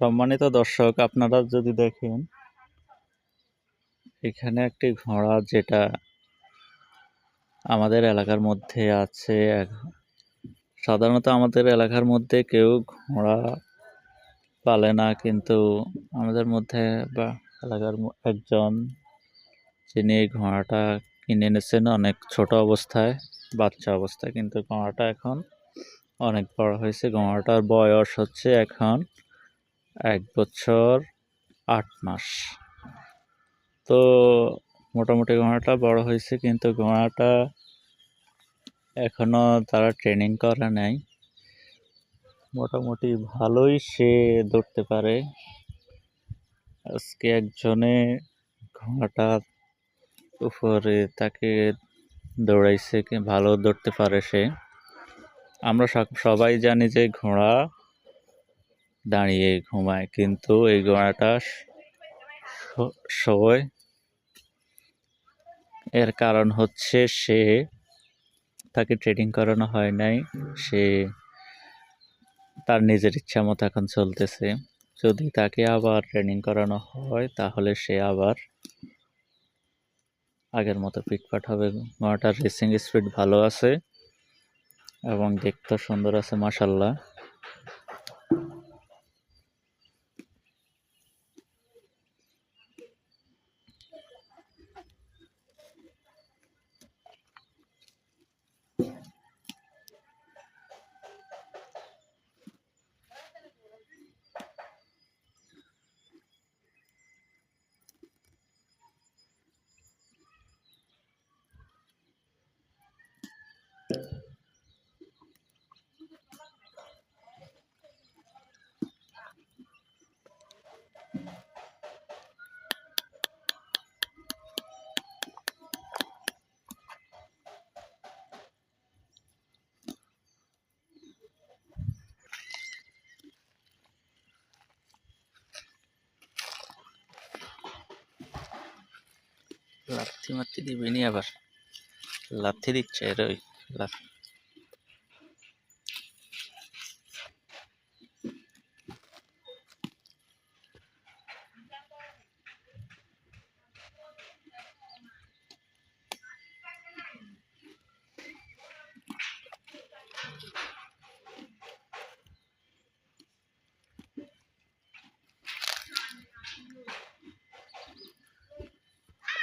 সম্মানিত দর্শক, আপনারা যদি দেখেন, এখানে একটি ঘোড়া যেটা আমাদের এলাকার মধ্যে আছে। সাধারণত আমাদের এলাকার মধ্যে কেউ ঘোড়া পালে না, কিন্তু আমাদের মধ্যে বা এলাকার একজন যিনি এই ঘোড়াটা কিনে এনেছেন, অনেক ছোট অবস্থায়, বাচ্চা অবস্থায়, কিন্তু ঘোড়াটা এখন অনেক বড় হয়েছে। ঘোড়াটার বয়স হচ্ছে এখন এক বছর আট মাস। তো মোটামুটি ঘোড়াটা বড় হয়েছে কিন্তু ঘোড়াটা এখনও তারা ট্রেনিং করে নাই। মোটামুটি ভালোই সে দৌড়তে পারে। আজকে একজনে ঘোড়াটার উপরে তাকে দৌড়াইছে কি ভালো দৌড়তে পারে সে। আমরা সবাই জানি যে ঘোড়া দাঁড়িয়ে ঘুমায়, কিন্তু এই ঘোড়াটা শোয় এর কারণ হচ্ছে সে তাকে ট্রেনিং করানো হয় নাই, সে তার নিজের ইচ্ছা মতো এখন চলতেছে। যদি তাকে আবার ট্রেনিং করানো হয়, তাহলে সে আবার আগের মতো পিটপাট হবে। ঘোড়াটার রেসিং স্পিড ভালো আছে এবং দেখতে সুন্দর আছে মাসাল্লাহ লাথি মারতে দিবেনি আবার? লাথি দিচ্ছে এর লাথি।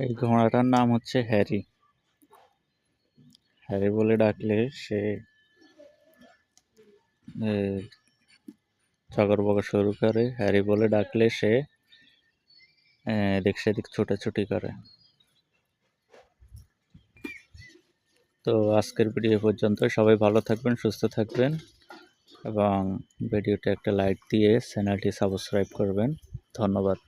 এই ঘোড়াটার নাম হচ্ছে হ্যারি। হ্যারি বলে ডাকলে সে চকর বকর শুরু করে। হ্যারি বলে ডাকলে সে এদিক সেদিক ছোটাছুটি করে। তো আজকের ভিডিও পর্যন্ত। সবাই ভালো থাকবেন, সুস্থ থাকবেন এবং ভিডিওটা একটা লাইক দিয়ে চ্যানেলটি সাবস্ক্রাইব করবেন। ধন্যবাদ।